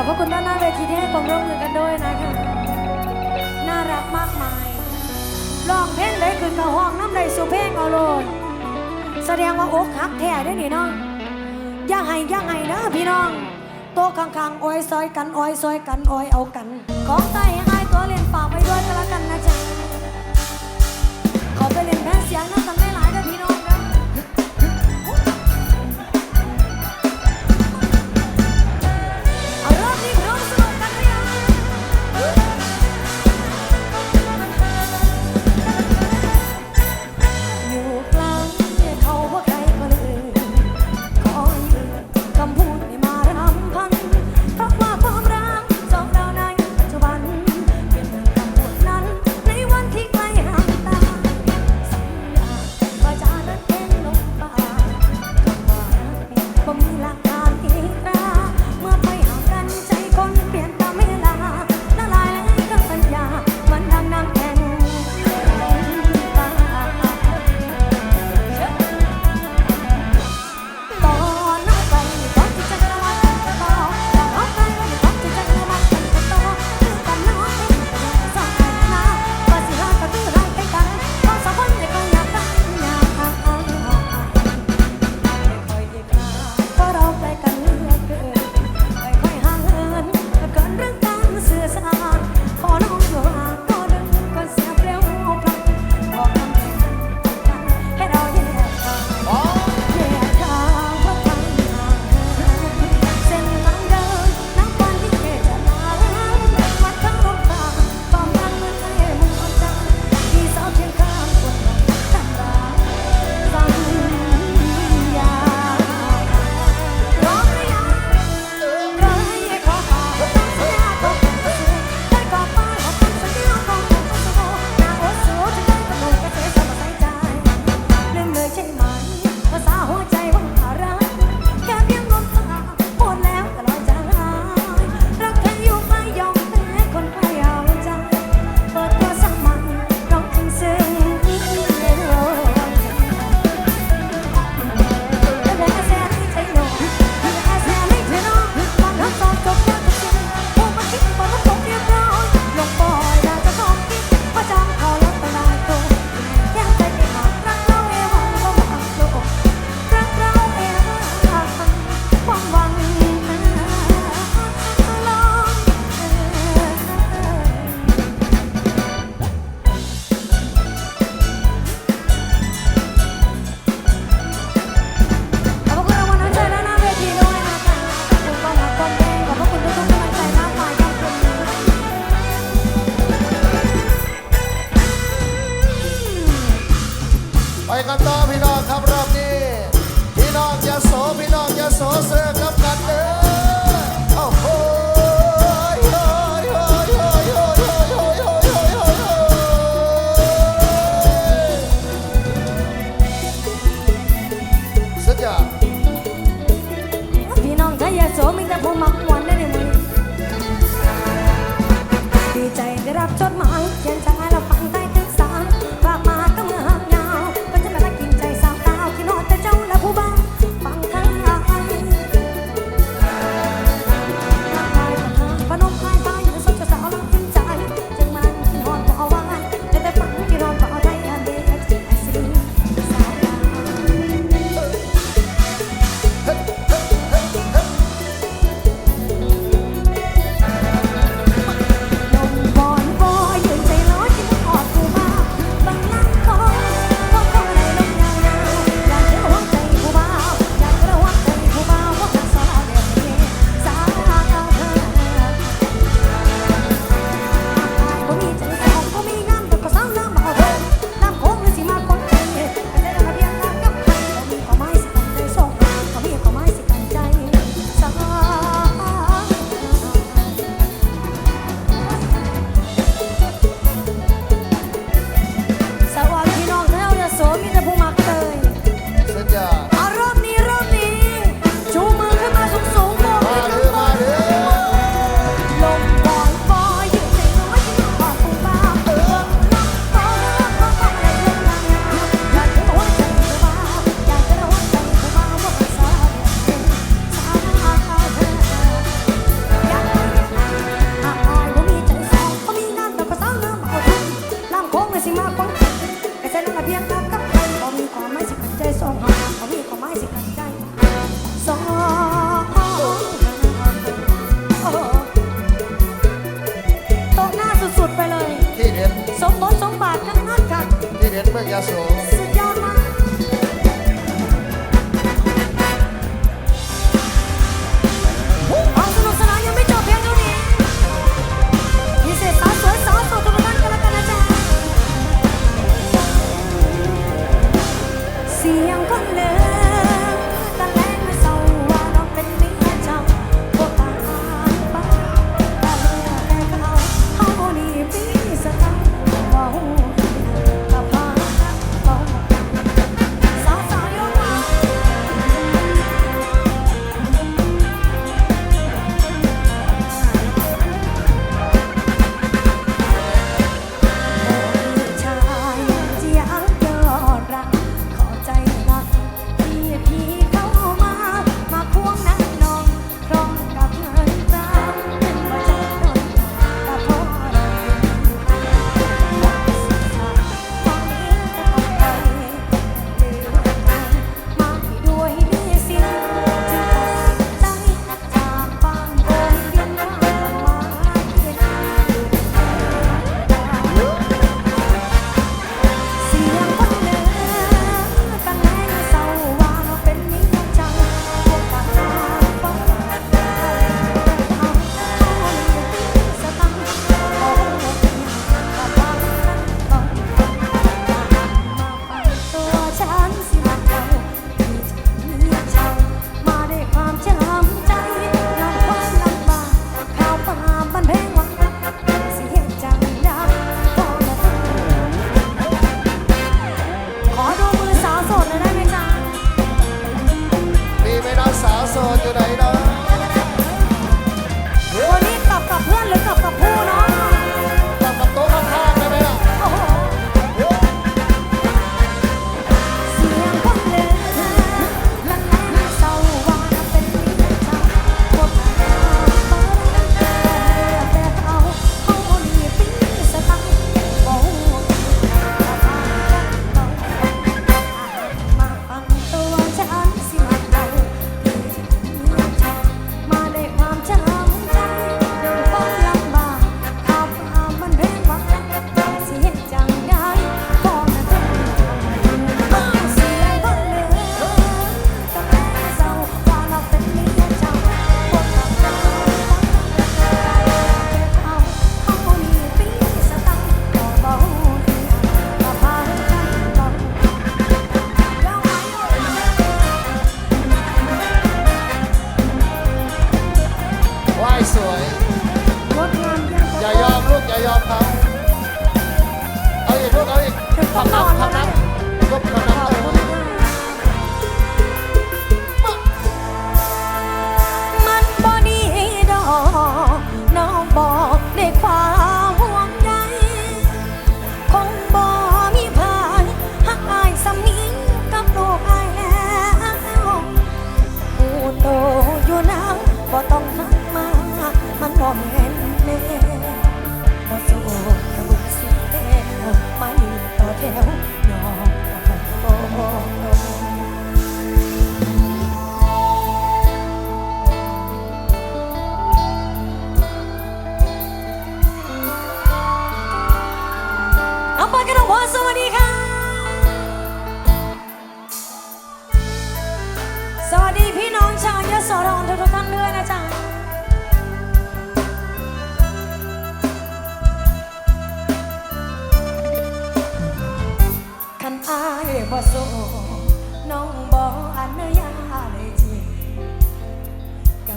ขอบพระคุณด้านหน้าเวทีที่ให้ความร่วมมือกันด้วยนะคะน่ารักมากมายร้องเพลงเลยคือกระห้องน้ำในสุเพลงเอาเลยแสดงว่าอกหักแท้ได้หนิน้องย่างไห้ย่างไห้นะพี่น้องโตข้างๆอ้อยซอยกันอ้อยซอยกันอ้อยเอากัน ของใต้ให้ไอตัวเรียนฝากไปด้วยกันละกันนะจ๊ะขอไปเรียนแพ้เสียงนะกันแม่ พี่น้องครับรอบนี้ พี่น้องยาโสพี่น้องยาโสเสือครับ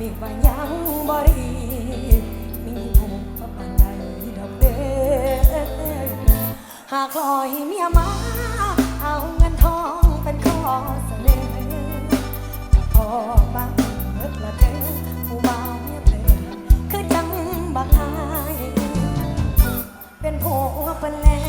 บิกว่ายังบ่รีมีผู้ประปานใดดอกเด้หากลอยเมียมา เอาเงินทองเป็นข้อเสนอจะพอบ้างเบิดละเด้อผู้บ่าวเมียเพลคือจังบักอายเป็นผัวเป็นแล้